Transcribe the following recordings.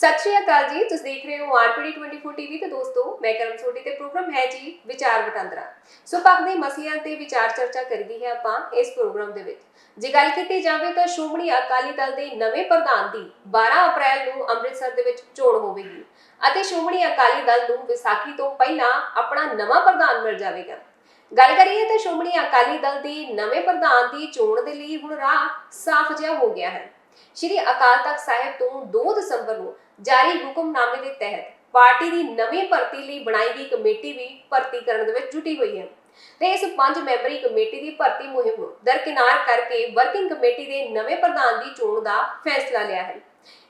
ਸਤਿ ਸ਼੍ਰੀ ਅਕਾਲ ਜੀ, ਤੁਸੀਂ ਦੇਖ ਰਹੇ ਹੋ ਆਰਪੀਡੀ 24 ਟੀਵੀ ਤੇ ਦੋਸਤੋ, ਮੈਂ ਕਰਮ ਸੋਢੀ ਤੇ ਪ੍ਰੋਗਰਾਮ ਹੈ ਜੀ ਵਿਚਾਰ ਵਟਾਂਦਰਾ। ਸੋ ਪੱਖ ਦੇ ਮਸਲਿਆਂ ਤੇ ਵਿਚਾਰ ਚਰਚਾ ਕਰੀਦੀ ਹੈ ਆਪਾਂ ਇਸ ਪ੍ਰੋਗਰਾਮ ਦੇ ਵਿੱਚ। ਜੇ ਗੱਲ ਕੀਤੀ ਜਾਵੇ ਤਾਂ ਸ਼੍ਰੋਮਣੀ ਅਕਾਲੀ ਦਲ ਦੇ ਨਵੇਂ ਪ੍ਰਧਾਨ ਦੀ 12 ਅਪ੍ਰੈਲ ਨੂੰ ਅੰਮ੍ਰਿਤਸਰ ਦੇ ਵਿੱਚ ਚੋਣ ਹੋਵੇਗੀ ਅਤੇ ਸ਼੍ਰੋਮਣੀ ਅਕਾਲੀ ਦਲ ਨੂੰ ਵਿਸਾਖੀ ਤੋਂ ਪਹਿਲਾਂ ਆਪਣਾ ਨਵਾਂ ਪ੍ਰਧਾਨ ਮਿਲ ਜਾਵੇਗਾ। ਗੱਲ ਕਰੀਏ ਤਾਂ ਸ਼੍ਰੋਮਣੀ ਅਕਾਲੀ ਦਲ ਦੀ ਨਵੇਂ ਪ੍ਰਧਾਨ ਦੀ ਚੋਣ ਦੇ ਲਈ ਹੁਣ ਰਾਹ ਸਾਫ਼ ਜਿਹਾ ਹੋ ਗਿਆ ਹੈ। ਸ਼੍ਰੀ ਅਕਾਲ ਤਖਤ ਸਾਹਿਬ ਤੋਂ 2 ਦਸੰਬਰ ਨੂੰ ਜਾਰੀ ਹੁਕਮਨਾਮੇ ਦੇ ਤਹਿਤ ਪਾਰਟੀ ਦੀ ਨਵੀਂ ਭਰਤੀ ਲਈ ਬਣਾਈ ਗਈ ਕਮੇਟੀ ਵੀ ਭਰਤੀ ਕਰਨ ਦੇ ਵਿੱਚ ਜੁਟੀ ਹੋਈ ਹੈ। ਤੇ ਇਸ ਪੰਜ ਮੈਂਬਰੀ ਕਮੇਟੀ ਦੀ ਭਰਤੀ ਮੁਹਿੰਮ ਦਰਕਿਨਾਰ ਕਰਕੇ ਵਰਕਿੰਗ ਕਮੇਟੀ ਦੇ ਨਵੇਂ ਪ੍ਰਧਾਨ ਦੀ ਚੋਣ ਦਾ ਫੈਸਲਾ ਲਿਆ ਹੈ।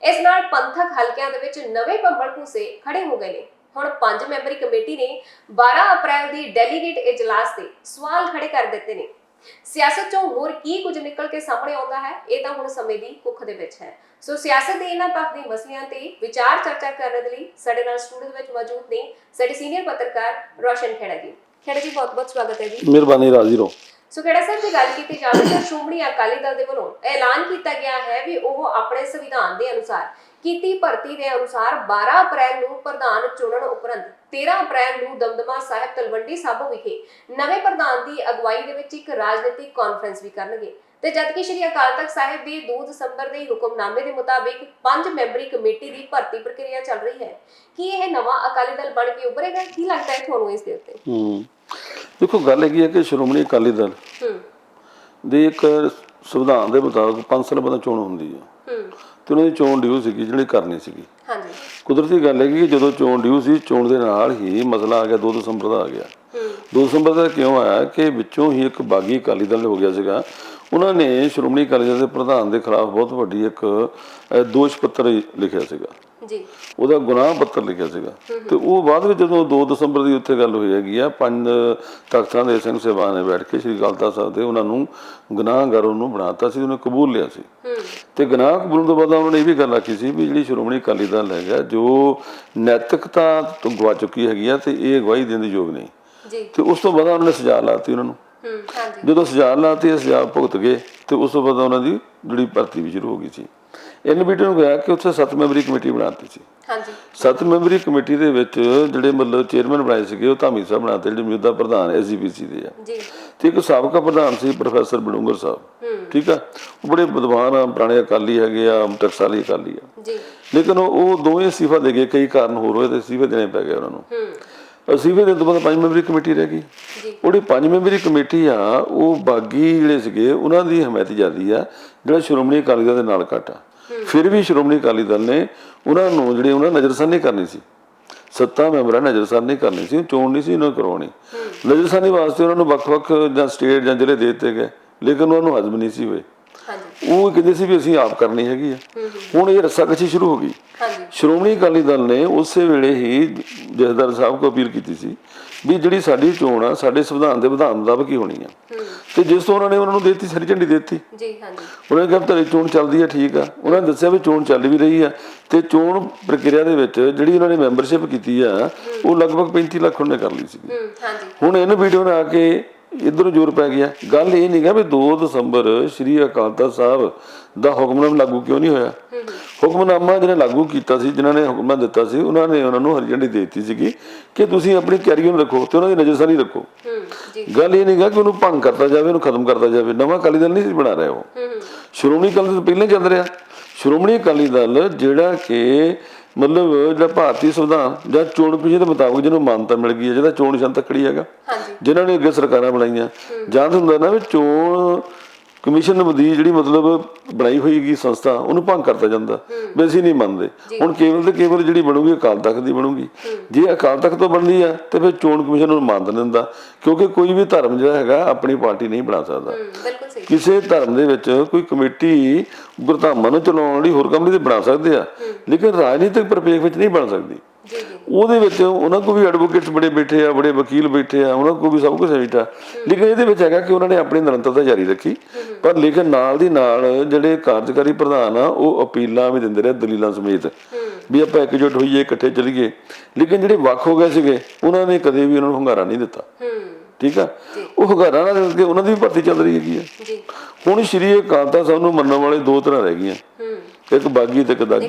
ਇਸ ਨਾਲ ਪੰਥਕ ਹਲਕਿਆਂ ਦੇ ਵਿੱਚ ਨਵੇਂ ਪੰਬਲ ਭੂਸੇ ਖੜੇ ਹੋ ਗਏ ਨੇ। ਹੁਣ ਪੰਜ ਮੈਂਬਰੀ ਕਮੇਟੀ ਨੇ 12 ਅਪ੍ਰੈਲ ਦੀ ਡੈਲੀਗੇਟ ਇਜਲਾਸ ਤੇ ਸਵਾਲ ਖੜੇ ਕਰ ਦਿੱਤੇ ਨੇ। ਸਿਆਸਤ ਚੋਂ ਹੋਰ ਕੀ ਕੁਝ ਨਿਕਲ ਕੇ ਸਾਹਮਣੇ ਆਉਂਦਾ ਹੈ ਇਹ ਤਾਂ ਹੁਣ ਸਮੇਂ ਦੀ ਕੁੱਖ ਦੇ ਵਿੱਚ ਹੈ। ਸੋ ਸਿਆਸਤ ਦੇ ਇਹਨਾਂ ਪੱਖ ਦੇ ਮਸਲਿਆਂ ਤੇ ਵਿਚਾਰ ਚਰਚਾ ਕਰਨ ਦੇ ਲਈ ਸਾਡੇ ਨਾਲ ਸਟੂਡੀਓ ਵਿੱਚ ਮੌਜੂਦ ਨੇ ਸਾਡੇ ਸੀਨੀਅਰ ਪੱਤਰਕਾਰ ਰੋਸ਼ਨ ਖੇੜਾ ਜੀ। ਖੇੜਾ ਜੀ ਬਹੁਤ ਬਹੁਤ ਸਵਾਗਤ ਹੈ ਜੀ। ਮਿਹਰਬਾਨੀ ਰਾਜੀ ਰਹੋ। ਸੋ ਖੇੜਾ ਸਾਹਿਬ ਦੀ ਗੱਲ ਕੀਤੀ ਜਾਵੇ ਤਾਂ ਸ਼੍ਰੋਮਣੀ ਅਕਾਲੀ ਦਲ ਦੇ ਵੱਲੋਂ ਐਲਾਨ ਕੀਤਾ ਗਿਆ ਹੈ ਵੀ ਉਹ ਆਪਣੇ ਸੰਵਿਧਾਨ ਦੇ ਅਨੁਸਾਰ ਕੀਤੀ ਭਰਤੀ ਦੇ ਅਨੁਸਾਰ 12 ਅਪ੍ਰੈਲ ਨੂੰ ਪ੍ਰਧਾਨ ਚੁਣਨ ਉਪਰੰਤ 13 ਅਪ੍ਰੈਲ ਨੂੰ ਦਮਦਮਾ ਸਾਹਿਬ ਤਲਵੰਡੀ ਸਾਬੋ ਵਿਖੇ ਨਵੇਂ ਪ੍ਰਧਾਨ ਦੀ ਅਗਵਾਈ ਦੇ ਵਿੱਚ ਇੱਕ ਰਾਜਨੀਤਿਕ ਕਾਨਫਰੰਸ ਵੀ ਕਰਨਗੇ। ਤੇ ਜਦਕਿ ਸ਼੍ਰੀ ਅਕਾਲ ਤਖਤ ਸਾਹਿਬ ਦੇ 2 ਦਸੰਬਰ ਦੇ ਹੁਕਮਨਾਮੇ ਦੇ ਮੁਤਾਬਿਕ ਪੰਜ ਮੈਂਬਰੀ ਕਮੇਟੀ ਦੀ ਭਰਤੀ ਪ੍ਰਕਿਰਿਆ ਚੱਲ ਰਹੀ ਹੈ ਕੀ ਇਹ ਨਵਾਂ ਅਕਾਲੀ ਦਲ ਬਣ ਕੇ ਉੱਭਰੇਗਾ? ਕੀ ਲੱਗਦਾ ਹੈ ਤੁਹਾਨੂੰ ਇਸ ਦੇ ਉੱਤੇ? ਹੂੰ। ਦੇਖੋ ਗੱਲ ਹੈਗੀ ਹੈ ਕਿ ਸ਼੍ਰੋਮਣੀ ਅਕਾਲੀ ਦਲ ਹੂੰ। ਦੇ ਇੱਕ ਸੰਵਿਧਾਨ ਦੇ ਮੁਤਾਬਕ 5 ਸਾਲ ਬਾਅਦ ਚੋਣ ਹੁੰਦੀ ਹੈ। ਹੂੰ। ਤੇ ਉਹਨਾਂ ਦੀ ਚੋਣ ਡਿਊ ਸੀਗੀ ਜਿਹੜੀ ਕਰਨੀ ਸੀਗੀ। ਹਾਂਜੀ। ਕੁਦਰਤੀ ਗੱਲ ਹੈਗੀ ਕਿ ਜਦੋਂ ਚੋਣ ਡਿਊ ਸੀ ਚੋਣ ਦੇ ਨਾਲ ਹੀ ਮਸਲਾ ਆ ਗਿਆ 2 ਦਸੰਬਰ ਦਾ ਆ ਗਿਆ। ਹੂੰ। 2 ਦਸੰਬਰ ਦਾ ਕਿਉਂ ਆਇਆ? ਕਿ ਵਿੱਚੋਂ ਹੀ ਇੱਕ ਬਾਗੀ ਅਕਾਲੀ ਦਲ ਹੋ ਗਿਆ ਸੀਗਾ। ਉਹਨਾਂ ਨੇ ਸ਼੍ਰੋਮਣੀ ਅਕਾਲੀ ਦਲ ਦੇ ਪ੍ਰਧਾਨ ਦੇ ਖਿਲਾਫ ਬਹੁਤ ਵੱਡੀ ਇੱਕ ਦੋਸ਼ ਪੱਤਰ ਲਿਖਿਆ ਸੀਗਾ। ਜੀ। ਉਹਦਾ ਗੁਨਾਹ ਪੱਤਰ ਲਿਖਿਆ ਸੀਗਾ। ਤੇ ਉਹ ਬਾਅਦ ਵਿੱਚ ਜਦੋਂ 2 ਦਸੰਬਰ ਦੀ ਉੱਥੇ ਗੱਲ ਹੋਈ ਹੈਗੀ ਆ ਪੰਜ ਤਖਤਾਂ ਦੇ ਸਿੰਘ ਸੇਵਾ ਨੇ ਬੈਠ ਕੇ ਸ੍ਰੀ ਤਖਤ ਸਾਹਿਬ ਦੇ ਉਹਨਾਂ ਨੂੰ ਗੁਨਾਹਗਾਰ ਉਹਨੂੰ ਬਣਾਤਾ ਸੀ ਉਹਨੇ ਕਬੂਲ ਲਿਆ ਸੀ। ਹੂੰ। ਤੇ ਗੁਨਾਹ ਕਬੂਲਣ ਤੋਂ ਬਾਅਦ ਉਹਨਾਂ ਨੇ ਇਹ ਵੀ ਗੱਲ ਆਖੀ ਸੀ ਵੀ ਜਿਹੜੀ ਸ਼੍ਰੋਮਣੀ ਅਕਾਲੀ ਦਲ ਹੈਗਾ ਜੋ ਨੈਤਿਕਤਾ ਤੋਂ ਗਵਾ ਚੁੱਕੀ ਹੈਗੀ ਆ ਤੇ ਇਹ ਅਗਵਾਈ ਦੇਣ ਦੇ ਯੋਗ ਨਹੀਂ। ਜੀ। ਤੇ ਉਸ ਤੋਂ ਬਾਅਦ ਉਹਨਾਂ ਨੇ ਸਜ਼ਾ ਲਾਤੀ ਉਹਨਾਂ ਨੂੰ। ਜਦੋਂ ਸਜ਼ਾ ਲਾਤੀ ਸਜ਼ਾ ਭੁਗਤ ਗਏ ਤੇ ਉਸ ਤੋਂ ਬਾਅਦ ਉਹਨਾਂ ਦੀ ਜਿਹੜੀ ਭਰਤੀ ਵੀ ਸ਼ੁਰੂ ਹੋ ਗਈ ਸੀ। ਐਨਬੀਟੀ ਨੂੰ ਗਿਆ ਕਿ ਉੱਥੇ ਸੱਤ ਮੈਂਬਰੀ ਕਮੇਟੀ ਬਣਾਤੀ ਸੀ। ਹਾਂਜੀ। ਸੱਤ ਮੈਂਬਰੀ ਕਮੇਟੀ ਦੇ ਵਿੱਚ ਜਿਹੜੇ ਮਤਲਬ ਚੇਅਰਮੈਨ ਬਣਾਏ ਸੀਗੇ ਉਹ ਧਾਮੀ ਸਾਹਿਬ ਬਣਾਤੇ ਜਿਹੜੇ ਮੌਜੂਦਾ ਪ੍ਰਧਾਨ ਐਸਜੀਪੀਸੀ ਦੇ ਆ। ਜੀ। ਤੇ ਇੱਕ ਸਾਬਕਾ ਪ੍ਰਧਾਨ ਸੀ ਪ੍ਰੋਫੈਸਰ ਬਡੂੰਗਰ ਸਾਹਿਬ। ਠੀਕ ਆ? ਉਹ ਬੜੇ ਵਿਦਵਾਨ ਆ ਪੁਰਾਣੇ ਅਕਾਲੀ ਹੈਗੇ ਆ ਟਕਸਾਲੀ ਅਕਾਲੀ ਆ। ਜੀ। ਲੇਕਿਨ ਉਹ ਦੋਵੇਂ ਅਸਤੀਫਾ ਦੇ ਗਏ ਕਈ ਕਾਰਨ ਹੋਰ ਹੋਏ ਤੇ ਅਸਤੀਫੇ ਦੇਣੇ ਪੈ ਗਏ ਉਹਨਾਂ ਨੂੰ। ਅਸਤੀਫੇ ਦੇਣ ਤੋਂ ਬਾਅਦ ਪੰਜ ਮੈਂਬਰੀ ਕਮੇਟੀ ਰਹਿ ਗਈ। ਜੀ। ਉਹਦੀ ਪੰਜ ਮੈਂਬਰੀ ਕਮੇਟੀ ਆ ਉਹ ਬਾਗੀ ਜਿਹੜੇ ਸੀਗੇ ਉਹਨਾਂ ਦੀ ਹਮਾਇਤ ਜ਼ਿਆਦੀ ਆ ਜਿਹੜਾ ਸ਼੍ਰੋਮਣੀ ਅਕਾਲੀ ਦਲ ਦੇ ਨਾਲ ਘੱਟ ਫਿਰ ਵੀ ਸ਼੍ਰੋਮਣੀ ਅਕਾਲੀ ਦਲ ਨੇ ਉਹਨਾਂ ਨੂੰ ਜਿਹੜੇ ਉਹਨਾਂ ਨਜ਼ਰਸਾਨੀ ਕਰਨੀ ਸੀ। ਸੱਤਾ ਮੈਂਬਰਾਂ ਨਜ਼ਰਸਾਨੀ ਕਰਨੀ ਸੀ ਚੋਣ ਨਹੀਂ ਸੀ ਉਹਨਾਂ ਕਰਵਾਉਣੀ। ਨਜ਼ਰਸਾਨੀ ਵਾਸਤੇ ਉਹਨਾਂ ਨੂੰ ਵੱਖ-ਵੱਖ ਜਾਂ ਸਟੇਟ ਜਾਂ ਜ਼ਿਲ੍ਹੇ ਦੇ ਦਿੱਤੇ ਗਏ ਲੇਕਿਨ ਉਹਨਾਂ ਨੂੰ ਹਜ਼ਮ ਨਹੀਂ ਸੀ ਹੋਏ। ਉਹ ਕਹਿੰਦੇ ਸੀ ਵੀ ਅਸੀਂ ਆਪ ਕਰਨੀ ਹੈਗੀ ਆ। ਹੁਣ ਇਹ ਰੱਸਾਕਸ਼ੀ ਸ਼ੁਰੂ ਹੋ ਗਈ। ਹਾਂਜੀ। ਸ਼੍ਰੋਮਣੀ ਅਕਾਲੀ ਦਲ ਨੇ ਉਸੇ ਵੇਲੇ ਹੀ ਜਥੇਦਾਰ ਸਾਹਿਬ ਕੋ ਅਪੀਲ ਕੀਤੀ ਸੀ ਵੀ ਜਿਹੜੀ ਸਾਡੀ ਚੋਣ ਆ ਸਾਡੇ ਸੰਵਿਧਾਨ ਦੇ ਵਿਧਾਨ ਮੁਤਾਬਕ ਹੀ ਹੋਣੀ ਆ। ਤੇ ਜਿਸ ਤੋਂ ਉਹਨਾਂ ਨੇ ਉਹਨਾਂ ਨੂੰ ਦੇਤੀ ਸਾਰੀ ਝੰਡੀ ਦੇਤੀ। ਜੀ ਹਾਂਜੀ। ਉਹਨਾਂ ਨੇ ਕਿਹਾ ਤੁਹਾਡੀ ਚੋਣ ਚੱਲਦੀ ਆ ਠੀਕ ਆ। ਉਹਨਾਂ ਨੇ ਦੱਸਿਆ ਵੀ ਚੋਣ ਚੱਲ ਵੀ ਰਹੀ ਆ। ਤੇ ਚੋਣ ਪ੍ਰਕਿਰਿਆ ਦੇ ਵਿੱਚ ਜਿਹੜੀ ਉਹਨਾਂ ਨੇ ਮੈਂਬਰਸ਼ਿਪ ਕੀਤੀ ਆ ਉਹ ਲਗਭਗ 35 ਲੱਖ ਉਹਨੇ ਕਰ ਲਈ ਸੀ ਹੂੰ ਹਾਂਜੀ। ਹੁਣ ਇਹਨੂੰ ਵੀਡੀਓ ਨੇ ਆ ਕੇ ਇਧਰੋਂ ਜ਼ੋਰ ਪੈ ਗਿਆ। ਗੱਲ ਇਹ ਨਹੀਂ ਗਾ ਵੀ 2 ਦਸੰਬਰ ਸ਼੍ਰੀ ਅਕਾਲ ਤਖਤ ਸਾਹਿਬ ਦਾ ਹੁਕਮਨਾਮਾ ਲਾਗੂ ਕਿਉਂ ਨਹੀਂ ਹੋਇਆ? ਹੁਕਮਨਾਮਾ ਜਿਹਨੇ ਲਾਗੂ ਕੀਤਾ ਸੀ ਜਿਨ੍ਹਾਂ ਨੇ ਹੁਕਮਨਾਮਾ ਦਿੱਤਾ ਸੀ ਉਹਨਾਂ ਨੇ ਉਹਨਾਂ ਨੂੰ ਹਰੀ ਝੰਡੀ ਦੇ ਦਿੱਤੀ ਸੀਗੀ ਕਿ ਤੁਸੀਂ ਆਪਣੀ ਕੈਰੀਅਰ ਨੂੰ ਰੱਖੋ ਤੇ ਉਹਨਾਂ ਦੀ ਨਜ਼ਰਸਾਨੀ ਰੱਖੋ। ਗੱਲ ਇਹ ਨਹੀਂ ਗਾ ਕਿ ਉਹਨੂੰ ਭੰਗ ਕਰਤਾ ਜਾਵੇ ਉਹਨੂੰ ਖਤਮ ਕਰਤਾ ਜਾਵੇ। ਨਵਾਂ ਅਕਾਲੀ ਦਲ ਨਹੀਂ ਸੀ ਬਣਾ ਰਿਹਾ ਉਹ। ਸ਼੍ਰੋਮਣੀ ਅਕਾਲੀ ਦਲ ਪਹਿਲਾਂ ਚੱਲ ਰਿਹਾ। ਸ਼੍ਰੋਮਣੀ ਅਕਾਲੀ ਦਲ ਜਿਹੜਾ ਕਿ ਮਤਲਬ ਜਿਹੜਾ ਭਾਰਤੀ ਸੰਵਿਧਾਨ ਜਾਂ ਚੋਣ ਪਿਛੇ ਦੇ ਮੁਤਾਬਕ ਜਿਹਨੂੰ ਮਾਨਤਾ ਮਿਲ ਗਈ ਹੈ ਜਿਹਦਾ ਚੋਣ ਨਿਸ਼ਾਨ ਤੱਕੜੀ ਹੈਗਾ। ਜਿਨ੍ਹਾਂ ਨੇ ਅੱਗੇ ਸਰਕਾਰਾਂ ਬਣਾਈਆਂ। ਜਾਂ ਤਾਂ ਹੁੰਦਾ ਨਾ ਵੀ ਚੋਣ ਕਮਿਸ਼ਨ ਦੀ ਜਿਹੜੀ ਮਤਲਬ ਬਣਾਈ ਹੋਈਗੀ ਸੰਸਥਾ ਉਹਨੂੰ ਭੰਗ ਕਰਤਾ ਜਾਂਦਾ। ਵੀ ਅਸੀਂ ਨਹੀਂ ਮੰਨਦੇ। ਹੁਣ ਕੇਵਲ ਤੇ ਕੇਵਲ ਜਿਹੜੀ ਬਣੂਗੀ ਅਕਾਲ ਤਖਤ ਦੀ ਬਣੂਗੀ। ਜੇ ਅਕਾਲ ਤਖਤ ਤੋਂ ਬਣਦੀ ਆ ਤੇ ਫਿਰ ਚੋਣ ਕਮਿਸ਼ਨ ਨੂੰ ਮੰਨ ਦਿੰਦਾ ਕਿਉਂਕਿ ਕੋਈ ਵੀ ਧਰਮ ਜਿਹੜਾ ਹੈਗਾ ਆਪਣੀ ਪਾਰਟੀ ਨਹੀਂ ਬਣਾ ਸਕਦਾ। ਕਿਸੇ ਧਰਮ ਦੇ ਵਿੱਚ ਕੋਈ ਕਮੇਟੀ ਗੁਰਧਾਮਾਂ ਨੂੰ ਚਲਾਉਣ ਲਈ ਹੋਰ ਕੰਮ ਨਹੀਂ ਬਣਾ ਸਕਦੇ ਆ। ਲੇਕਿਨ ਰਾਜਨੀਤਿਕ ਪਰਿਪੇਖ ਵਿੱਚ ਨਹੀਂ ਬਣ ਸਕਦੀ। ਉਹਦੇ ਵਿੱਚ ਉਹਨਾਂ ਕੋਲ ਵੀ ਐਡਵੋਕੇਟਸ ਬੜੇ ਬੈਠੇ ਆ ਬੜੇ ਵਕੀਲ ਬੈਠੇ ਆ ਉਹਨਾਂ ਕੋਲ ਵੀ ਸਭ ਕੁਝ ਹੈਗਾ ਲੇਕਿਨ ਇਹਦੇ ਵਿੱਚ ਹੈਗਾ ਕਿ ਉਹਨਾਂ ਨੇ ਆਪਣੀ ਨਿਰੰਤਰਤਾ ਜਾਰੀ ਰੱਖੀ। ਪਰ ਲੇਕਿਨ ਨਾਲ ਦੀ ਨਾਲ ਜਿਹੜੇ ਕਾਰਜਕਾਰੀ ਪ੍ਰਧਾਨ ਆ ਉਹ ਅਪੀਲਾਂ ਵੀ ਦਿੰਦੇ ਰਹੇ ਦਲੀਲਾਂ ਸਮੇਤ। ਵੀ ਆਪਾਂ ਇਕਜੁੱਟ ਹੋਈਏ ਇਕੱਠੇ ਚੱਲੀਏ। ਲੇਕਿਨ ਜਿਹੜੇ ਵੱਖ ਹੋ ਗਏ ਸੀਗੇ ਉਹਨਾਂ ਨੇ ਕਦੇ ਵੀ ਉਹਨਾਂ ਨੂੰ ਹੰਗਾਰਾ ਨਹੀਂ ਦਿੱਤਾ। ਠੀਕ ਆ? ਉਹ ਹੰਗਾਰਾ ਨਾਲ ਕਰਕੇ ਉਹਨਾਂ ਦੀ ਵੀ ਭਰਤੀ ਚੱਲ ਰਹੀ ਹੈਗੀ ਆ। ਹੁਣ ਸ਼੍ਰੀ ਅਕਾਲ ਤਖਤ ਸਾਹਿਬ ਨੂੰ ਮੰਨਣ ਵਾਲੇ ਦੋ ਤਰ੍ਹਾਂ ਰਹਿ ਗਈਆਂ। ਇੱਕ ਬਾਗੀ ਤੇ ਇੱਕ ਦਾਗੀ।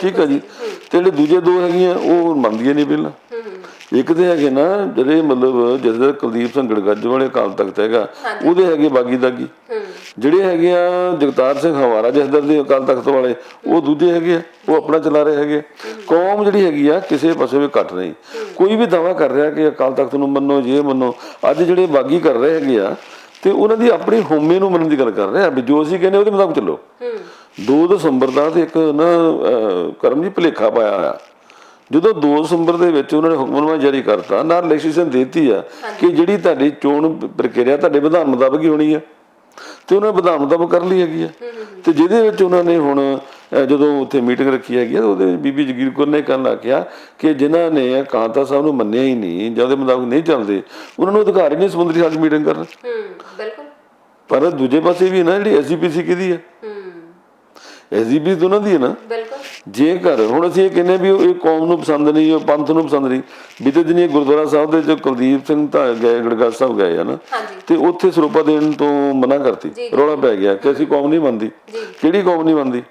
ਠੀਕ ਹੈ ਜੀ? ਤੇ ਜਿਹੜੇ ਦੂਜੇ ਦੋ ਹੈਗੀਆਂ ਉਹ ਮੰਨਦੀਆਂ ਨਹੀਂ ਪਹਿਲਾਂ। ਇੱਕ ਤੇ ਹੈਗੇ ਨਾ ਜਿਹੜੇ ਮਤਲਬ ਜਿਹੜੇ ਕੁਲਦੀਪ ਸਿੰਘ ਗੜਗੱਜ ਵਾਲੇ ਅਕਾਲ ਤਖਤ ਹੈਗਾ ਉਹਦੇ ਹੈਗੇ ਬਾਗੀ ਦਾਗੀ। ਜਿਹੜੇ ਹੈਗੇ ਆ ਜਗਤਾਰ ਸਿੰਘ ਹਵਾਰਾ ਜਸਦਰ ਦੇ ਅਕਾਲ ਤਖਤ ਵਾਲੇ ਉਹ ਦੂਜੇ ਹੈਗੇ ਆ ਉਹ ਆਪਣਾ ਚਲਾ ਰਹੇ ਹੈਗੇ। ਕੌਮ ਜਿਹੜੀ ਹੈਗੀ ਆ ਕਿਸੇ ਪਾਸੇ ਵੀ ਘਟ ਨਹੀਂ। ਕੋਈ ਵੀ ਦਾਵਾ ਕਰ ਰਿਹਾ ਕਿ ਅਕਾਲ ਤਖਤ ਨੂੰ ਮੰਨੋ ਜੇ ਮੰਨੋ ਅੱਜ ਜਿਹੜੇ ਬਾਗੀ ਕਰ ਰਹੇ ਹੈਗੇ ਆ ਤੇ ਉਹਨਾਂ ਦੀ ਆਪਣੀ ਹੋਮੇ ਨੂੰ ਮੰਨਣ ਦੀ ਗੱਲ ਕਰ ਰਹੇ ਆ ਵੀ ਜੋ ਅਸੀਂ ਕਹਿੰਦੇ ਉਹਦੇ ਮੁਤਾਬਕ ਚੱਲੋ। 2 ਦਸੰਬਰ ਦਾ ਤੇ ਇੱਕ ਨਾ ਕਰਮ ਜੀ ਭਲੇਖਾ ਪਾਇਆ ਆ ਜਦੋਂ 2 ਦਸੰਬਰ ਦੇ ਵਿੱਚ ਉਹਨਾਂ ਨੇ ਹੁਕਮਨਾਮਾ ਜਾਰੀ ਕਰਤਾ ਨਾਲ ਲੈਜੀਸਲੇਸ਼ਨ ਦਿੱਤੀ ਆ ਕਿ ਜਿਹੜੀ ਤੁਹਾਡੀ ਚੋਣ ਪ੍ਰਕਿਰਿਆ ਤੁਹਾਡੇ ਵਿਧਾਨ ਮੁਤਾਬਕ ਹੀ ਹੋਣੀ ਆ। ਤੇ ਉਹਨਾਂ ਨੇ ਵਿਧਾਨ ਮੁਤਾਬਕ ਕਰ ਲਈ ਹੈਗੀ ਆ। ਤੇ ਜਿਹਦੇ ਵਿੱਚ ਉਹਨਾਂ ਨੇ ਹੁਣ ਜਦੋਂ ਉੱਥੇ ਮੀਟਿੰਗ ਰੱਖੀ ਹੈਗੀ ਆ ਉਹਦੇ ਵਿੱਚ ਬੀਬੀ ਜਗੀਰ ਕੌਰ ਨੇ ਕਹਿਣ ਲੱਗ ਕਿ ਜਿਨ੍ਹਾਂ ਨੇ ਕਾਂਤਾ ਸਾਹਿਬ ਨੂੰ ਮੰਨਿਆ ਹੀ ਨਹੀਂ ਜਾਂ ਉਹਦੇ ਮੁਤਾਬਕ ਨਹੀਂ ਚੱਲਦੇ ਉਹਨਾਂ ਨੂੰ ਅਧਿਕਾਰ ਹੀ ਨਹੀਂ ਸਮੁੰਦਰੀ ਹਾਲ ਮੀਟਿੰਗ ਕਰਨ। ਹੂੰ ਬਿਲਕੁਲ। ਪਰ ਦੂਜੇ ਪਾਸੇ ਵੀ ਨਾ ਜਿਹੜੀ ਐਸਜੀਪੀਸੀ ਕਿਹਦੀ ਆ ਹੂੰ। ਐਸਜੀਪੀ ਉਹਨਾਂ ਦੀ ਹੈ ਨਾ। ਬਿਲਕੁਲ। ਜੇਕਰ ਹੁਣ ਅਸੀਂ ਇਹ ਕਹਿੰਦੇ ਵੀ ਇਹ ਕੌਮ ਨੂੰ ਪਸੰਦ ਨਹੀਂ ਉਹ ਪੰਥ ਨੂੰ ਪਸੰਦ ਨਹੀਂ। ਬੀਤੇ ਦਿਨੀ ਗੁਰਦੁਆਰਾ ਸਾਹਿਬ ਦੇ ਜੋ ਕੁਲਦੀਪ ਸਿੰਘ ਤਾਂ ਗਏ ਗੜਗਾ ਸਾਹਿਬ ਗਏ ਆ ਨਾ। ਹਾਂਜੀ। ਤੇ ਉੱਥੇ ਸਰੂਪਾ ਦੇਣ ਤੋਂ ਮਨਾ ਕਰਤੀ। ਰੌਲਾ ਪੈ ਗਿਆ ਕਿ ਅਸੀਂ ਕੌਮ ਨਹੀਂ ਮੰਨਦੀ। ਕਿਹੜੀ ਕੌਮ ਨਹੀਂ ਮੰਨਦੀ?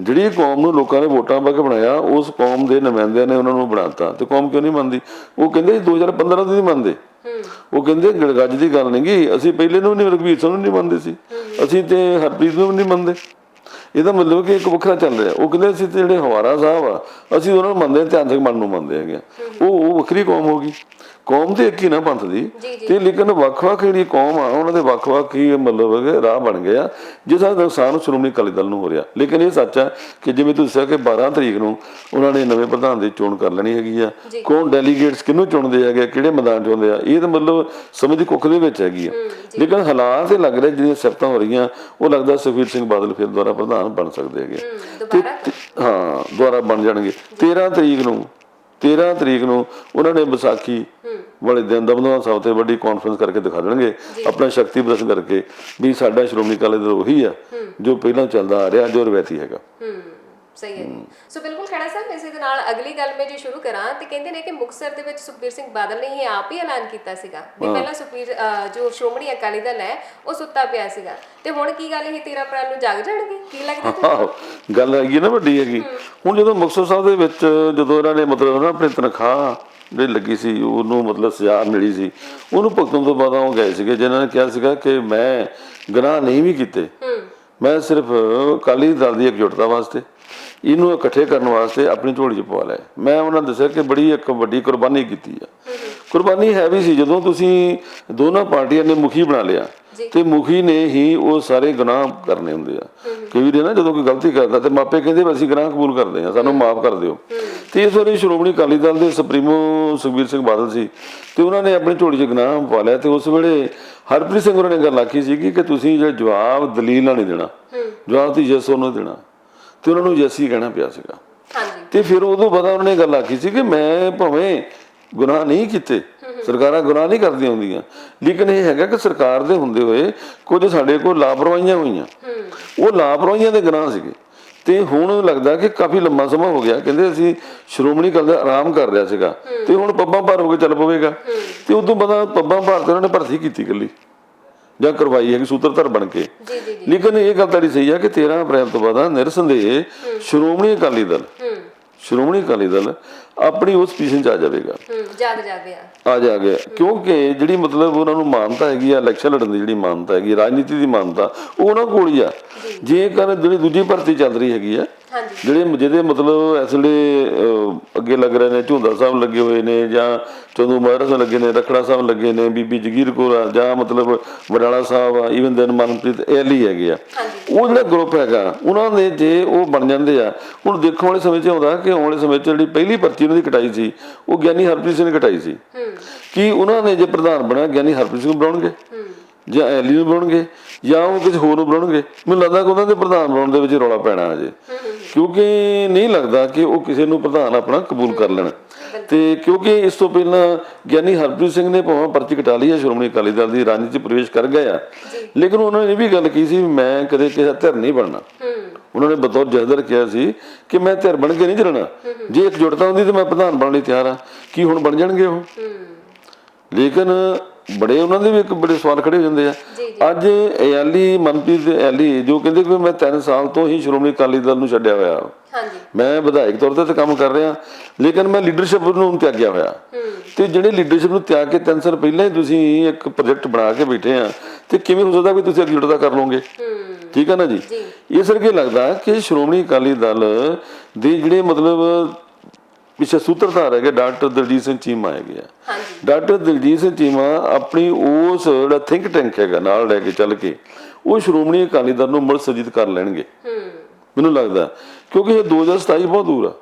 ਜਿਹੜੀ ਕੌਮ ਨੂੰ ਲੋਕਾਂ ਨੇ ਵੋਟਾਂ ਪਾ ਕੇ ਬਣਾਇਆ ਉਸ ਕੌਮ ਦੇ ਨੁਮਾਇੰਦਿਆਂ ਨੇ ਉਹਨਾਂ ਨੂੰ ਬਣਾਤਾ। ਤੇ ਕੌਮ ਕਿਉਂ ਨਹੀਂ ਮੰਨਦੀ? ਉਹ ਕਹਿੰਦੇ 2015 ਤੋਂ ਨਹੀਂ ਮੰਨਦੇ। ਉਹ ਕਹਿੰਦੇ ਗੜਗੱਜ ਦੀ ਗੱਲ ਨਹੀਂ ਗੀ। ਅਸੀਂ ਪਹਿਲੇ ਨੂੰ ਨਹੀਂ ਰਘਵੀਰ ਸਿੰਘ ਨੂੰ ਨਹੀਂ ਮੰਨਦੇ ਸੀ। ਅਸੀਂ ਤੇ ਹਰਪ੍ਰੀਤ ਨੂੰ ਨਹੀਂ ਮੰਨਦੇ। ਇਹਦਾ ਮਤਲਬ ਕਿ ਇੱਕ ਵੱਖਰਾ ਚੱਲ ਰਿਹਾ ਉਹ ਕਹਿੰਦੇ ਅਸੀਂ ਤੇ ਜਿਹੜੇ ਹਵਾਰਾ ਸਾਹਿਬ ਆ ਅਸੀਂ ਉਹਨਾਂ ਨੂੰ ਮੰਨਦੇ ਹਾਂ, ਧਿਆਨ ਸਿੰਘ ਮਨ ਨੂੰ ਮੰਨਦੇ ਹੈਗੇ ਆ। ਉਹ ਉਹ ਵੱਖਰੀ ਕੌਮ ਹੋ ਗਈ ਕੌਮ ਤੇ ਇੱਕ ਹੀ ਨਾ ਪੰਥ ਦੀ। ਤੇ ਲੇਕਿਨ ਵੱਖ-ਵੱਖ ਜਿਹੜੀ ਕੌਮ ਆ ਉਹਨਾਂ ਦੇ ਵੱਖ-ਵੱਖ ਹੀ ਮਤਲਬ ਰਾਹ ਬਣ ਗਏ ਆ ਜਿਸ ਦਾ ਨੁਕਸਾਨ ਸ਼੍ਰੋਮਣੀ ਅਕਾਲੀ ਦਲ ਨੂੰ ਹੋ ਰਿਹਾ। ਲੇਕਿਨ ਇਹ ਸੱਚ ਹੈ ਕਿ ਜਿਵੇਂ ਤੁਸੀਂ ਦੱਸਿਆ ਕਿ 12 ਤਰੀਕ ਨੂੰ ਉਹਨਾਂ ਨੇ ਨਵੇਂ ਪ੍ਰਧਾਨ ਦੀ ਚੋਣ ਕਰ ਲੈਣੀ ਹੈਗੀ ਆ। ਕੌਣ ਡੈਲੀਗੇਟਸ ਕਿਹਨੂੰ ਚੁਣਦੇ ਹੈਗੇ ਕਿਹੜੇ ਮੈਦਾਨ ਚੁਣਦੇ ਆ ਇਹ ਤਾਂ ਮਤਲਬ ਸਮਝ ਦੀ ਕੁੱਖ ਦੇ ਵਿੱਚ ਹੈਗੀ ਆ। ਲੇਕਿਨ ਹਾਲਾਤ ਇਹ ਲੱਗ ਰਿਹਾ ਜਿਹੜੀਆਂ ਸਿਫਤਾਂ ਹੋ ਰਹੀਆਂ ਉਹ ਲੱਗਦਾ ਸੁਖਬੀਰ ਸਿੰਘ ਬਾਦਲ ਫਿਰ ਦੁਬਾਰਾ ਪ੍ਰਧਾਨ ਬਣ ਸਕਦੇ ਹੈਗੇ। ਹੂੰ ਦੁਬਾਰਾ? ਤੇ- ਹਾਂ ਦੁਬਾਰਾ ਬਣ ਜਾਣਗੇ। 13 ਤਰੀਕ ਨੂੰ 13 ਤਰੀਕ ਨੂੰ ਉਹਨਾਂ ਨੇ ਵਿਸਾਖੀ ਵਾਲੇ ਦਿਨ ਦਮਦਮਾ ਸਾਹਿਬ ਤੇ ਵੱਡੀ ਕਾਨਫਰੰਸ ਕਰਕੇ ਦਿਖਾ ਦੇਣਗੇ ਆਪਣਾ ਸ਼ਕਤੀ ਪ੍ਰਦਰਸ਼ਨ ਕਰਕੇ ਵੀ ਸਾਡਾ ਸ਼੍ਰੋਮਣੀ ਅਕਾਲੀ ਦਲ ਉਹੀ ਆ ਜੋ ਪਹਿਲਾਂ ਚੱਲਦਾ ਆ ਰਿਹਾ ਜੋ ਰਵਾਇਤੀ ਹੈਗਾ। ਹੂੰ। ਸਹੀ ਹੈ ਜੀ। ਸੋ ਬਿਲਕੁਲ ਖੜਾ ਸਾਹਿਬ ਇਸੇ ਦੇ ਨਾਲ ਅਗਲੀ ਗੱਲ ਮੈਂ ਜੇ ਸ਼ੁਰੂ ਕਰਾਂ ਤੇ ਕਹਿੰਦੇ ਨੇ ਕਿ ਮੁਕਤਸਰ ਦੇ ਵਿੱਚ ਸੁਖਬੀਰ ਸਿੰਘ ਬਾਦਲ ਨੇ ਇਹ ਆਪ ਹੀ ਐਲਾਨ ਕੀਤਾ ਸੀਗਾ ਵੀ ਪਹਿਲਾਂ ਸੁਖਬੀਰ ਜੋ ਸ਼੍ਰੋਮਣੀ ਅਕਾਲੀ ਦਲ ਹੈ ਉਹ ਸੁੱਤਾ ਪਿਆ ਸੀਗਾ। ਤੇ ਹੁਣ ਕੀ ਗੱਲ ਇਹ 13 ਅਪ੍ਰੈਲ ਨੂੰ ਜਾਗ ਜਾਣਗੇ? ਕੀ ਲੱਗਦਾ ਤੁਹਾਨੂੰ? ਗੱਲ ਹੈਗੀ ਨਾ ਵੱਡੀ ਹੈਗੀ। ਹੁਣ ਜਦੋਂ ਮੁਕਤਸਰ ਸਾਹਿਬ ਦੇ ਵਿੱਚ ਜਦੋਂ ਇਹਨਾਂ ਨੇ ਮਤਲਬ ਨਾ ਆਪਣੀ ਤਨਖਾਹ ਜਿਹੜੀ ਲੱਗੀ ਸੀ ਉਹਨੂੰ ਮਤਲਬ ਸਜ਼ਾ ਮਿਲੀ ਸੀ ਉਹਨੂੰ ਭੁਗਤਣ ਤੋਂ ਬਾਅਦ ਉਹ ਗਏ ਸੀਗੇ ਜਿਨ੍ਹਾਂ ਨੇ ਕਿਹਾ ਸੀਗਾ ਕਿ ਮੈਂ ਗੁਨਾਹ ਨਹੀਂ ਵੀ ਕੀਤੇ। ਹੂੰ। ਮੈਂ ਸਿਰਫ ਅਕਾਲੀ ਦਲ ਦੀ ਇਕਜੁੱਟਤਾ ਵਾਸਤੇ ਇਹਨੂੰ ਇਕੱਠੇ ਕਰਨ ਵਾਸਤੇ ਆਪਣੀ ਝੋਲੀ 'ਚ ਪਵਾ ਲਿਆ ਮੈਂ ਉਹਨਾਂ ਨੂੰ ਦੱਸਿਆ ਕਿ ਬੜੀ ਇੱਕ ਵੱਡੀ ਕੁਰਬਾਨੀ ਕੀਤੀ ਆ। ਕੁਰਬਾਨੀ ਹੈ ਵੀ ਸੀ ਜਦੋਂ ਤੁਸੀਂ ਦੋਨਾਂ ਪਾਰਟੀਆਂ ਨੇ ਮੁਖੀ ਬਣਾ ਲਿਆ। ਤੇ ਮੁਖੀ ਨੇ ਹੀ ਉਹ ਸਾਰੇ ਗੁਨਾਹ ਕਰਨੇ ਹੁੰਦੇ ਆ। ਕਈ ਵਾਰੀ ਨਾ ਜਦੋਂ ਕੋਈ ਗਲਤੀ ਕਰਦਾ ਤੇ ਮਾਪੇ ਕਹਿੰਦੇ ਵੀ ਅਸੀਂ ਗੁਨਾਹ ਕਬੂਲ ਕਰਦੇ ਆ ਸਾਨੂੰ ਮਾਫ ਕਰ ਦਿਓ। ਤੇ ਇਸ ਵਾਰੀ ਸ਼੍ਰੋਮਣੀ ਅਕਾਲੀ ਦਲ ਦੇ ਸੁਪਰੀਮੋ ਸੁਖਬੀਰ ਸਿੰਘ ਬਾਦਲ ਸੀ ਤੇ ਉਹਨਾਂ ਨੇ ਆਪਣੀ ਝੋਲੀ 'ਚ ਗੁਨਾਹ ਪਾ ਲਿਆ ਤੇ ਉਸ ਵੇਲੇ ਹਰਪ੍ਰੀਤ ਸਿੰਘ ਹੋਰਾਂ ਨੇ ਗੱਲ ਆਖੀ ਸੀ ਕਿ ਤੁਸੀਂ ਜਿਹੜਾ ਜਵਾਬ ਦਲੀਲ ਨਾਲ ਨਹੀਂ ਦੇਣਾ ਜਵਾਬ ਦੀ ਜੱਸ ਉਹਨੂੰ ਦੇਣਾ ਤੇ ਉਹਨਾਂ ਨੂੰ ਜੱਸੀ ਕਹਿਣਾ ਪਿਆ ਸੀਗਾ। ਤੇ ਫਿਰ ਉਦੋਂ ਬਾਅਦ ਉਹਨਾਂ ਨੇ ਗੱਲ ਆਖੀ ਸੀ ਕਿ ਮੈਂ ਭਾਵੇਂ ਗੁਨਾਹ ਨਹੀਂ ਕੀਤੇ ਸਰਕਾਰਾਂ ਗੁਨਾਹ ਨਹੀਂ ਕਰਦੀਆਂ ਹੁੰਦੀਆਂ ਲੇਕਿਨ ਇਹ ਹੈਗਾ ਕਿ ਸਰਕਾਰ ਦੇ ਹੁੰਦੇ ਹੋਏ ਕੁਝ ਸਾਡੇ ਕੋਲ ਲਾਪਰਵਾਹੀਆਂ ਹੋਈਆਂ। ਉਹ ਲਾਪਰਵਾਹੀਆਂ ਦੇ ਗੁਨਾਹ ਸੀਗੇ। ਤੇ ਹੁਣ ਲੱਗਦਾ ਕਿ ਕਾਫੀ ਲੰਮਾ ਸਮਾਂ ਹੋ ਗਿਆ। ਕਹਿੰਦੇ ਅਸੀਂ ਸ਼੍ਰੋਮਣੀ ਅਕਾਲੀ ਦਲ ਆਰਾਮ ਕਰ ਰਿਹਾ ਸੀਗਾ। ਤੇ ਹੁਣ ਪੱਬਾਂ ਭਾਰ ਹੋ ਕੇ ਚੱਲ ਪਵੇਗਾ। ਤੇ ਉਦੋਂ ਬਾਅਦ ਪੱਬਾਂ ਭਾਰ ਤੇ ਉਹਨਾਂ ਨੇ ਭਰਤੀ ਕੀਤੀ ਇਕੱਲੀ। ਜਾਂ ਕਰਵਾਈ ਹੈਗੀ ਸੂਤਰਧਰ ਬਣ ਕੇ। ਜੀ ਜੀ ਜੀ। ਲੇਕਿਨ ਇਹ ਗੱਲ ਤੁਹਾਡੀ ਸਹੀ ਹੈ ਕਿ 13 ਅਪ੍ਰੈਲ ਤੋਂ ਬਾਅਦ ਨਿਰਸੰਦੇਹ ਸ਼੍ਰੋਮਣੀ ਅਕਾਲੀ ਦਲ। ਹੂੰ। ਸ਼੍ਰੋਮਣੀ ਅਕਾਲੀ ਦਲ ਆਪਣੀ ਉਸ ਪੋਜੀਸ਼ਨ 'ਚ ਆ ਜਾਵੇਗਾ। ਹੂੰ ਜਾਗ ਜਾਗਿਆ ਆ ਜਾ ਗਿਆ ਕਿਉਂਕਿ ਜਿਹੜੀ ਮਤਲਬ ਉਹਨਾਂ ਨੂੰ ਮਾਨਤਾ ਹੈਗੀ ਆ ਇਲੈਕਸ਼ਨ ਲੜਨ ਦੀ ਜਿਹੜੀ ਮਾਨਤਾ ਹੈਗੀ ਰਾਜਨੀਤੀ ਦੀ ਮਾਨਤਾ ਉਹ ਉਹਨਾਂ ਕੋਲ ਹੀ ਆ। ਜੇਕਰ ਜਿਹੜੀ ਦੂਜੀ ਭਰਤੀ ਚੱਲ ਰਹੀ ਹੈਗੀ ਆ ਜਿਹੜੇ ਜਿਹਦੇ ਮਤਲਬ ਇਸ ਵੇਲੇ ਅਹ, ਅੱਗੇ ਲੱਗ ਰਹੇ ਨੇ ਝੁੰਦਾ ਸਾਹਿਬ ਲੱਗੇ ਹੋਏ ਨੇ ਜਾਂ ਚੰਦੂ ਮਹਾਰਾਜ ਲੱਗੇ ਨੇ ਰਖੜਾ ਸਾਹਿਬ ਲੱਗੇ ਨੇ ਬੀਬੀ ਜਗੀਰ ਕੌਰ ਆ ਜਾਂ ਮਤਲਬ ਵਡਾਲਾ ਸਾਹਿਬ ਆ ਈਵਨ ਦਿਨ ਮਨਪ੍ਰੀਤ ਐਲੀ ਹੈਗੇ ਆ। ਉਹ ਜਿਹੜਾ ਗਰੁੱਪ ਹੈਗਾ ਉਹਨਾਂ ਦੇ ਜੇ ਉਹ ਬਣ ਜਾਂਦੇ ਆ ਹੁਣ ਦੇਖਣ ਵਾਲੇ ਸਮੇਂ 'ਚ ਆਉਂਦਾ ਕਿ ਆਉਣ ਵਾਲੇ ਸਮੇਂ 'ਚ ਜਿਹੜੀ ਪਹਿਲੀ ਪਰਚੀ ਉਹਨਾਂ ਦੀ ਕਟਾਈ ਸੀ ਉਹ ਗਿਆਨੀ ਹਰਪ੍ਰੀਤ ਸਿੰਘ ਨੇ ਕਟਾਈ ਸੀ। ਹੂੰ। ਕੀ ਉਹਨਾਂ ਨੇ ਜੇ ਪ੍ਰਧਾਨ ਬਣਿਆ ਗਿਆਨੀ ਹਰਪ੍ਰੀਤ ਸਿੰਘ ਨੂੰ ਬਣਾਉਣਗੇ ਹੂੰ। ਜਾਂ ਐਲੀ ਨੂੰ ਬਣਾਉਣਗੇ ਜਾਂ ਉਹ ਕਿਸੇ ਹੋਰ ਨੂੰ ਬਣਾਉਣਗੇ ਮੈਨੂੰ ਲੱਗਦਾ ਕਿ ਉਹਨਾਂ ਦੇ ਪ੍ਰਧਾਨ ਬਣਾਉਣ ਦੇ ਵਿੱਚ ਹੀ ਰੌਲਾ ਪੈਣਾ ਅਜੇ ਕਿਉਂਕਿ ਨਹੀਂ ਲੱਗਦਾ ਕਿ ਉਹ ਕਿਸੇ ਨੂੰ ਪ੍ਰਧਾਨ ਆਪਣਾ ਕਬੂਲ ਕਰ ਲੈਣ। ਤੇ ਕਿਉਂਕਿ ਇਸ ਤੋਂ ਪਹਿਲਾਂ ਗਿਆਨੀ ਹਰਪ੍ਰੀਤ ਸਿੰਘ ਨੇ ਭਾਵੇਂ ਪਰਚੀ ਕਟਾ ਲਈ ਹੈ ਸ਼੍ਰੋਮਣੀ ਅਕਾਲੀ ਦਲ ਦੀ ਰਾਜਨੀਤੀ 'ਚ ਪ੍ਰਵੇਸ਼ ਕਰ ਗਏ ਆ। ਲੇਕਿਨ ਉਹਨਾਂ ਨੇ ਇਹ ਵੀ ਗੱਲ ਕੀਤੀ ਸੀ ਮੈਂ ਕਦੇ ਕਿਸੇ ਧਿਰ ਨਹੀਂ ਬਣਨਾ। ਉਹਨਾਂ ਨੇ ਬਤੌਰ ਜਹਦਰ ਕਿਹਾ ਸੀ ਕਿ ਮੈਂ ਧਿਰ ਬਣ ਕੇ ਨਹੀਂ ਚੱਲਣਾ ਜੇ ਇੱਕ ਜੁੜਤਾ ਹੁੰਦੀ ਤਾਂ ਮੈਂ ਪ੍ਰਧਾਨ ਬਣਨ ਲਈ ਤਿਆਰ ਆ। ਕੀ ਹੁਣ ਬਣ ਜਾਣਗੇ ਉਹ? ਲੇਕਿਨ ਬੜੇ ਉਹਨਾਂ ਦੇ ਵੀ ਇੱਕ ਬੜੇ ਸਵਾਲ ਖੜੇ ਹੋ ਜਾਂਦੇ ਆ। ਅੱਜ ਐਲੀ ਮਨਪ੍ਰੀਤ ਐਲੀ ਜੋ ਕਹਿੰਦੇ ਕਿ ਮੈਂ 3 ਸਾਲ ਤੋਂ ਹੀ ਸ਼੍ਰੋਮਣੀ ਅਕਾਲੀ ਦਲ ਨੂੰ ਛੱਡਿਆ ਹੋਇਆ। ਹਾਂਜੀ। ਮੈਂ ਵਿਧਾਇਕ ਤੌਰ ਤੇ ਤਾਂ ਕੰਮ ਕਰ ਰਿਹਾ ਲੇਕਿਨ ਮੈਂ ਲੀਡਰਸ਼ਿਪ ਨੂੰ ਤਿਆਗਿਆ ਹੋਇਆ। ਤੇ ਜਿਹੜੇ ਲੀਡਰਸ਼ਿਪ ਨੂੰ ਤਿਆਗ ਕੇ 3 ਸਾਲ ਪਹਿਲਾਂ ਹੀ ਤੁਸੀਂ ਇੱਕ ਪ੍ਰੋਜੈਕਟ ਬਣਾ ਕੇ ਬੈਠੇ ਆ ਤੇ ਕਿਵੇਂ ਹੋ ਸਕਦਾ ਵੀ ਤੁਸੀਂ ਅੱਗੇ ਜੁੜਦਾ ਕਰ ਲਓਗੇ? ਠੀਕ ਹੈ ਨਾ ਜੀ? ਜੀ। ਇਸ ਕਰਕੇ ਲੱਗਦਾ ਕਿ ਸ਼੍ਰੋਮਣੀ ਅਕਾਲੀ ਦਲ ਦੇ ਜਿਹੜੇ ਮਤਲਬ ਪਿੱਛੇ ਸੂਤਰਧਾਰ ਹੈਗੇ ਡਾਕਟਰ ਦਲਜੀਤ ਸਿੰਘ ਚੀਮਾ ਹੈਗੇ ਆ। ਹਾਂਜੀ। ਡਾਕਟਰ ਦਲਜੀਤ ਸਿੰਘ ਚੀਮਾ ਆਪਣੀ ਉਸ ਜਿਹੜਾ ਥਿੰਕ ਟੈਂਕ ਹੈਗਾ ਨਾਲ ਲੈ ਕੇ ਚੱਲ ਕੇ ਉਹ ਸ਼੍ਰੋਮਣੀ ਅਕਾਲੀ ਦਲ ਨੂੰ ਮੁੜ ਸੁਰਜੀਤ ਕਰ ਲੈਣਗੇ। ਹੂੰ। ਮੈਨੂੰ ਲੱਗਦਾ ਕਿਉਂਕਿ ਇਹ 2027 ਬਹੁਤ ਦੂਰ ਆ।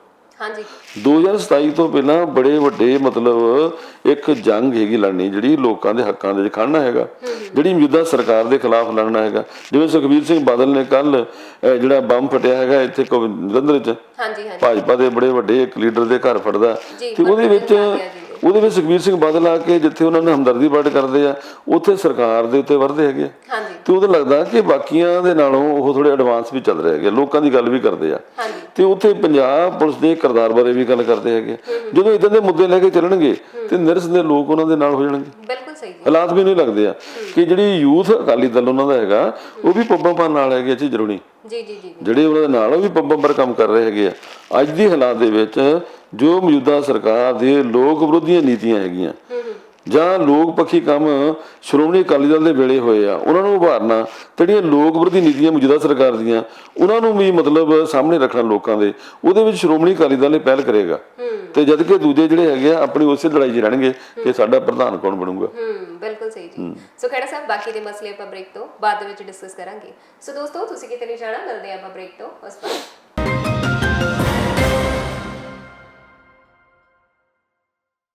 ਹਾਂਜੀ। 2027 ਤੋਂ ਪਹਿਲਾਂ ਬੜੇ ਵੱਡੇ ਮਤਲਬ ਇੱਕ ਜੰਗ ਹੈਗੀ ਲੜਨੀ ਜਿਹੜੀ ਲੋਕਾਂ ਦੇ ਹੱਕਾਂ ਦੇ ਖੜਨਾ ਹੈਗਾ ਜਿਹੜੀ ਮੌਜੂਦਾ ਸਰਕਾਰ ਦੇ ਖਿਲਾਫ ਲੜਨਾ ਹੈਗਾ। ਜਿਵੇਂ ਸੁਖਬੀਰ ਸਿੰਘ ਬਾਦਲ ਨੇ ਕੱਲ ਜਿਹੜਾ ਬੰਬ ਫਟਿਆ ਹੈਗਾ ਇੱਥੇ ਜਲੰਧਰ 'ਚ ਹਾਂਜੀ ਹਾਂਜੀ। ਭਾਜਪਾ ਦੇ ਬੜੇ ਵੱਡੇ ਇੱਕ ਲੀਡਰ ਦੇ ਘਰ ਫੜਦਾ। ਤੇ ਉਹਦੇ ਵਿੱਚ। ਉਹਦੇ ਵਿੱਚ ਸੁਖਬੀਰ ਸਿੰਘ ਬਾਦਲ ਆ ਕੇ ਜਿੱਥੇ ਉਹਨਾਂ ਨੇ ਹਮਦਰਦੀ ਵਰਡ ਕਰਦੇ ਆ ਉੱਥੇ ਸਰਕਾਰ ਦੇ ਉੱਤੇ ਵਰਦੇ ਹੈਗੇ ਹਾਂਜੀ। ਤੇ ਉਹਦਾ ਲੱਗਦਾ ਕਿ ਬਾਕੀਆਂ ਦੇ ਨਾਲੋਂ ਉਹ ਥੋੜੇ ਐਡਵਾਂਸ ਵੀ ਚੱਲ ਰਹੇ ਹੈਗੇ ਲੋਕਾਂ ਦੀ ਗੱਲ ਵੀ ਕਰਦੇ ਆ। ਹਾਂਜੀ। ਤੇ ਉੱਥੇ ਪੰਜਾਬ ਪੁਲਿਸ ਦੇ ਕਿਰਦਾਰ ਬਾਰੇ ਵੀ ਗੱਲ ਕਰਦੇ ਹੈਗੇ ਜਦੋਂ ਇਦਾਂ ਦੇ ਮੁੱਦੇ ਲੈ ਕੇ ਚੱਲਣਗੇ ਤੇ ਨਿਰਸ ਦੇ ਲੋਕ ਉਹਨਾਂ ਦੇ ਨਾਲ ਹੋ ਜਾਣਗੇ। ਬਿਲਕੁਲ ਸਹੀ ਹਾਲਾਤ ਵੀ ਨਹੀਂ ਲੱਗਦੇ ਆ ਕਿ ਜਿਹੜੀ ਯੂਥ ਅਕਾਲੀ ਦਲ ਉਹਨਾਂ ਦਾ ਹੈਗਾ ਉਹ ਵੀ ਪੱਬਾਂ ਪਾਣ ਨਾਲ ਹੈਗੇ ਜੀ ਜ਼ਰੂਰੀ। ਜੀ ਜੀ ਜੀ ਜਿਹੜੇ ਉਹਨਾਂ ਦੇ ਨਾਲ ਉਹ ਵੀ ਪੱਬਾਂ ਪਰ ਕੰਮ ਕਰ ਰਹੇ ਹੈਗੇ ਆ। ਅੱਜ ਦੀ ਹਾਲਾਤ ਦੇ ਵਿੱਚ ਜੋ ਮੌਜੂਦਾ ਸਰਕਾਰ ਦੇ ਲੋਕ ਵਿਰੋਧੀਆਂ ਨੀਤੀਆਂ ਹੈਗੀਆਂ ਜਾਂ ਲੋਕ ਪੱਖੀ ਕੰਮ ਸ਼੍ਰੋਮਣੀ ਅਕਾਲੀ ਦਲ ਦੇ ਵੇਲੇ ਹੋਏ ਆ, ਉਹਨਾਂ ਨੂੰ ਉਭਾਰਨਾ, ਜਿਹੜੀਆਂ ਲੋਕ ਵਿਰੋਧੀ ਨੀਤੀਆਂ ਮੌਜੂਦਾ ਸਰਕਾਰ ਦੀਆਂ, ਉਹਨਾਂ ਨੂੰ ਵੀ ਮਤਲਬ ਸਾਹਮਣੇ ਰੱਖਣਾ ਲੋਕਾਂ ਦੇ, ਉਹਦੇ ਵਿੱਚ ਸ਼੍ਰੋਮਣੀ ਅਕਾਲੀ ਦਲ ਇਹ ਪਹਿਲ ਕਰੇਗਾ। ਤੇ ਜਦ ਕਿ ਦੂਜੇ ਜਿਹੜੇ ਹੈਗੇ ਆ, ਆਪਣੀ ਉਸੇ ਲੜਾਈ 'ਚ ਰਹਿਣਗੇ ਕਿ ਸਾਡਾ ਪ੍ਰਧਾਨ ਕੌਣ ਬਣੂਗਾ। ਹੂੰ, ਬਿਲਕੁਲ ਸਹੀ ਜੀ। ਸੋ ਖੜਾ ਸਾਹਿਬ, ਬਾਕੀ ਦੇ ਮਸਲੇ ਆਪਾਂ ਬ੍ਰੇਕ ਤੋਂ ਬਾਅਦ ਵਿੱਚ ਡਿਸਕਸ ਕਰਾਂਗੇ। ਸੋ ਦੋਸਤੋ, ਤੁਸੀਂ ਕਿਤੇ ਨਹੀਂ ਜਾਣਾ, ਮਿਲਦੇ ਆਪਾਂ ਬ੍ਰੇਕ ਤੋਂ, ਉਸ ਬਾਅਦ